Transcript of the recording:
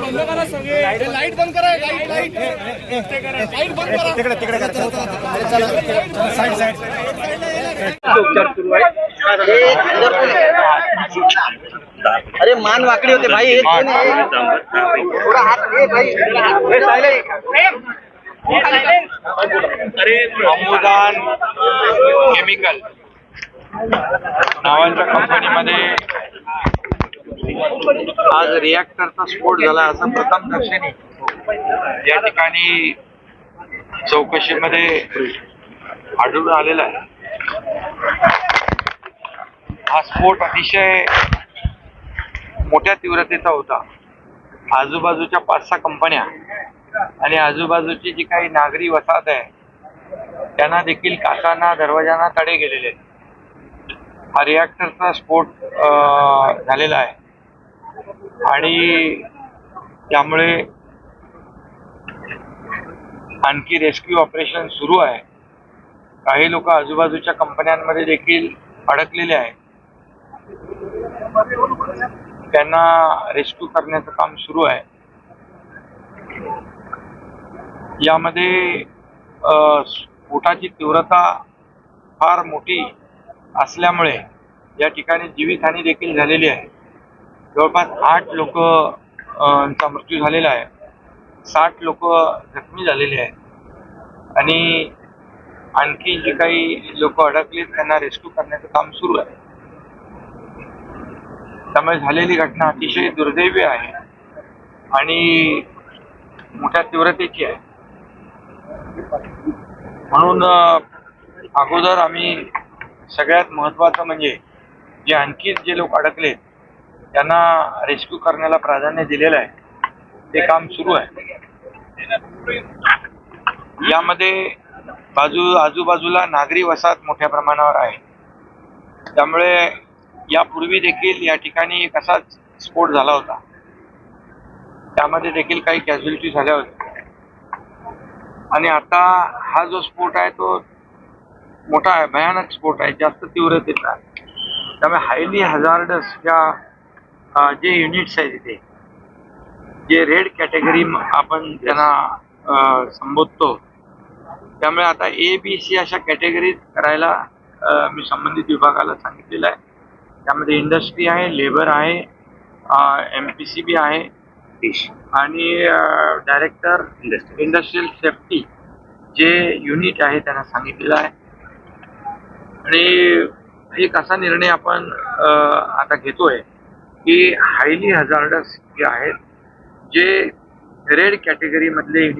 Light बंद करा light light light बंद करा तिकडे तिकडे साईड साईड अरे मान वाकडी होते भाई हे? थोडा हात भाई अमुदान केमिकल. नावांच्या कंपनीमध्ये आज रिॲक्टरचा स्फोट झाला असं प्रथम दर्शनी. या ठिकाणी चौकशीमध्ये आढळून आलेला आहे. हा स्फोट अतिशय मोठ्या तीव्रतेचा होता. आजूबाजूच्या पाच सहा कंपन्या आणि आजूबाजूची जी काही नागरी वसाहत आहे त्यांना देखील काचांना दरवाजांना तडे गेलेले आहेत. हा रिॲक्टरचा स्फोट झालेला आहे. आणि त्यामुळे आणखी रेस्क्यू ऑपरेशन सुरू आहे. काही लोक आजूबाजूच्या कंपन्यांमध्ये देखील अडकलेले आहेत. त्यांना रेस्क्यू करण्याचं काम सुरू आहे. यामध्ये स्फोटाची तीव्रता फार मोठी असल्यामुळे या ठिकाणी जीवितहानी देखील झालेली आहे. जवळपास आठ लोक चा मृत्यू झालेला आहे. साठ लोक जखमी झालेले आहेत. आणि आणखी जे काही लोक अडकलेत त्यांना रेस्क्यू करण्याचं काम सुरू आहे. त्यामुळे झालेली घटना अतिशय दुर्दैवी आहे आणि मोठ्या तीव्रतेची आहे. म्हणून अगोदर आम्ही सगळ्यात महत्वाचं म्हणजे जे आणखी जे लोक अडकले त्यांना रेस्क्यू करण्याला प्राधान्य दिलेलं आहे. ते काम सुरू आहे. यामध्ये बाजू आजूबाजूला नागरी वसाहत मोठ्या प्रमाणावर आहे. त्यामुळे यापूर्वी देखील या ठिकाणी एक असाच स्फोट झाला होता. त्यामध्ये देखील काही कॅज्युलिटी झाल्या होत्या. आणि आता हा जो स्फोट आहे तो मोठा आहे भयानक स्फोट आहे जास्त तीव्रतेचा आहे. त्यामुळे हायली हजार्डस या जे युनिट्स आहेत तिथे जे रेड कॅटेगरी आपण त्यांना संबोधतो त्यामुळे आता ए बी सी अशा कॅटेगरीज करायला मी संबंधित विभागाला सांगितलेलं आहे. त्यामध्ये इंडस्ट्री आहे लेबर आहे एम पी सी बी आहे आणि डायरेक्टर इंडस्ट्रियल सेफ्टी जे युनिट आहे त्यांना सांगितलेलं आहे. आणि एक असा निर्णय आपण आता घेतोय की हायली हजार्डस जे आहेत जे रेड कॅटेगरी मधले